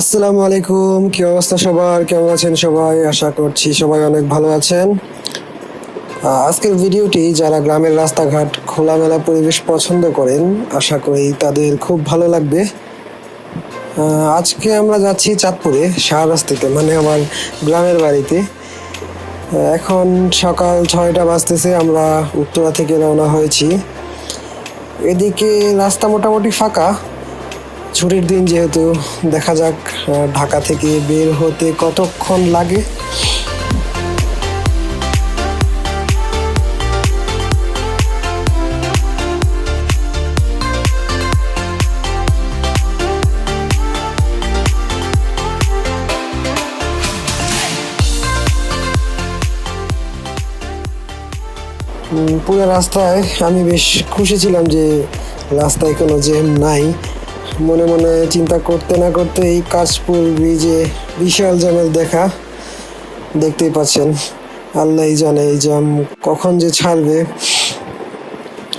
আসসালামু আলাইকুম, কি অবস্থা সবার? কেমন আছেন সবাই? আশা করছি সবাই অনেক ভালো আছেন। আজকের ভিডিওটি যারা গ্রামের রাস্তাঘাট খোলামেলা পরিবেশ পছন্দ করেন, আশা করি তাদের খুব ভালো লাগবে। আজকে আমরা যাচ্ছি চাঁদপুরে, শাহরাস্তিতে মানে আমার গ্রামের বাড়িতে। এখন সকাল ছয়টা বাজতেছে, আমরা উত্তরা থেকে রওনা হয়েছি। এদিকে রাস্তা মোটামুটি ফাঁকা ছুটির দিন যেহেতু, দেখা যাক ঢাকা থেকে বের হতে কতক্ষণ লাগে। পুরো রাস্তায় আমি বেশ খুশি ছিলাম যে রাস্তায় কোনো জ্যাম নাই। মনে মনে চিন্তা করতে না করতে এই কাশপুর ব্রিজে বিশাল জ্যামের দেখা। দেখতেই পাচ্ছেন আল্লাহই জানে এই জ্যাম কখন যে ছাড়বে।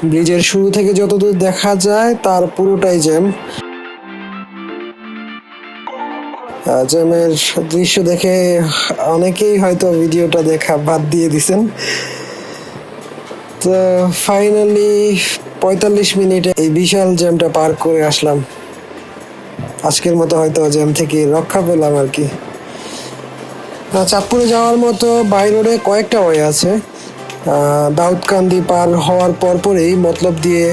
ব্রিজের শুরু থেকে যতদূর দেখা যায়, তার পুরোটাই জ্যাম। জ্যামের দৃশ্য দেখে অনেকেই হয়তো ভিডিওটা দেখা বাদ দিয়ে দিছেন। তো ফাইনালি পঁয়তাল্লিশ মিনিটে এই বিশাল জ্যামটা পার করে আসলাম। আজকের মতো হয়তো জ্যাম থেকে রক্ষা পেলাম আর কি। চাঁদপুরে যাওয়ার মতো বাই রোডে কয়েকটা ওয়ে আছে। দাউদকান্দি পার হওয়ার পরপরেই মতলব দিয়ে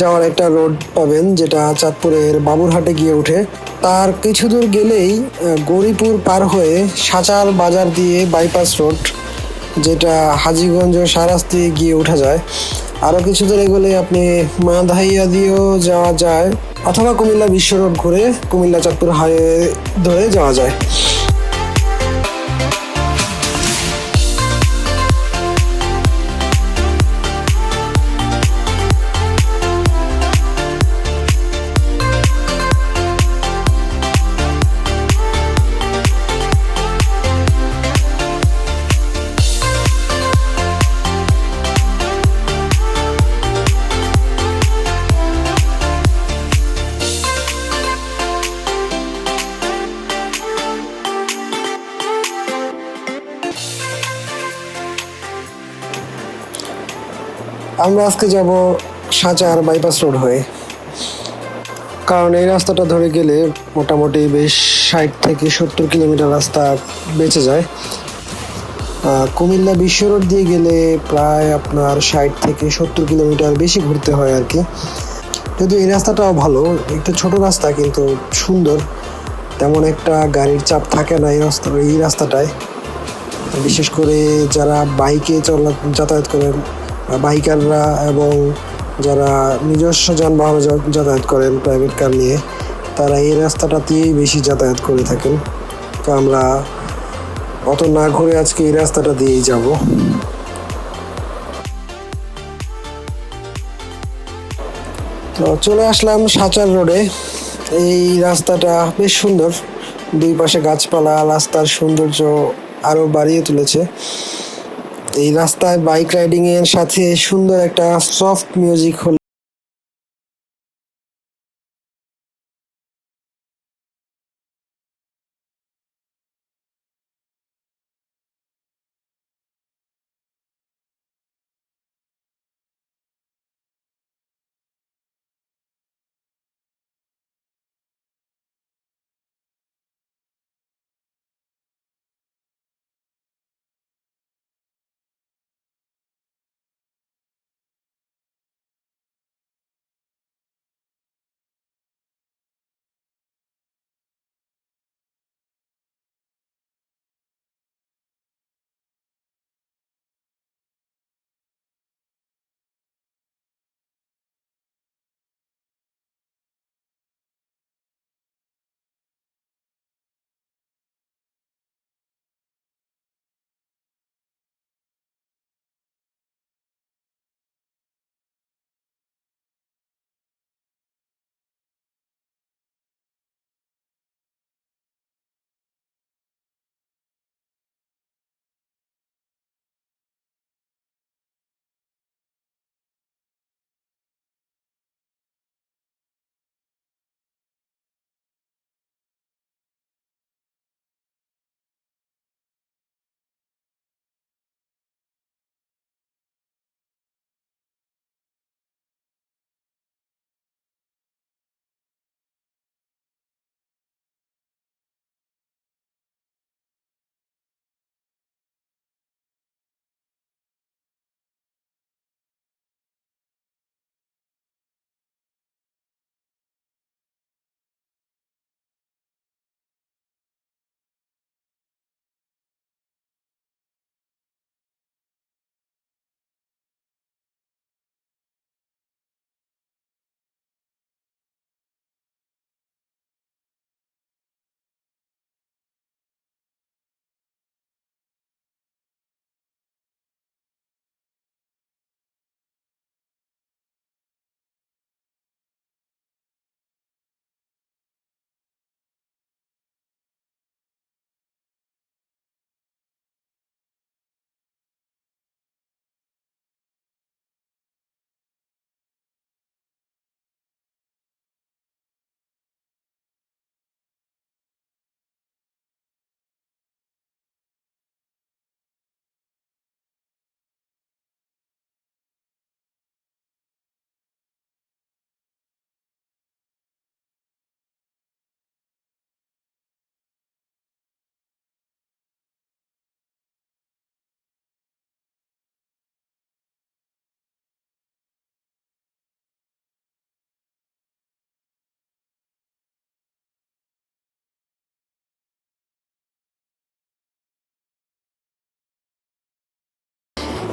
যাওয়ার একটা রোড পাবেন, যেটা চাঁদপুরের বাবুরহাটে গিয়ে ওঠে। তার কিছু দূর গেলেই গৌরীপুর পার হয়ে সাঁচার বাজার দিয়ে বাইপাস রোড যেটা হাজিগঞ্জ ও সারাস্তি গিয়ে ওঠা যায়। আরও কিছু দূর এগোলে আপনি মাধাইয়া দিয়েও যাওয়া যায়। অথবা কুমিল্লা বিশ্ব রোড ঘুরে কুমিল্লা চাঁদপুর হাইওয়ে ধরে যাওয়া যায়। আমরা আজকে যাব সাঁচার বাইপাস রোড হয়ে। কারণ এই রাস্তাটা ধরে গেলে মোটামুটি বেশ ষাট থেকে সত্তর কিলোমিটার রাস্তা বেঁচে যায়। কুমিল্লা বিশ্ব রোড দিয়ে গেলে প্রায় আপনার ষাট থেকে সত্তর কিলোমিটার বেশি ঘুরতে হয় আর কি। যদি এই রাস্তাটাও ভালো, একটু ছোট রাস্তা কিন্তু সুন্দর। তেমন একটা গাড়ির চাপ থাকে না এই রাস্তা এই রাস্তাটায়। বিশেষ করে যারা বাইকে চলা যাতায়াত করেন বাইকাররা এবং যারা নিজস্ব যানবাহনে যাতায়াত করেন প্রাইভেট কার নিয়ে, তারা এই রাস্তাটাতেই বেশি যাতায়াত করে থাকেন। তো আমরা অত না ঘুরে আজকে এই রাস্তাটা দিয়েই যাব। তো চলে আসলাম সাচার রোডে। এই রাস্তাটা বেশ সুন্দর। দুই পাশে গাছপালা, রাস্তার সৌন্দর্য আরও বাড়িয়ে তুলেছে। এই রাস্তায় বাইক রাইডিং এর সাথে সুন্দর একটা সফট মিউজিক হলে।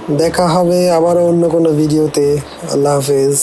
দেখা হবে আবারও অন্য কোনো ভিডিওতে। আল্লাহ হাফেজ।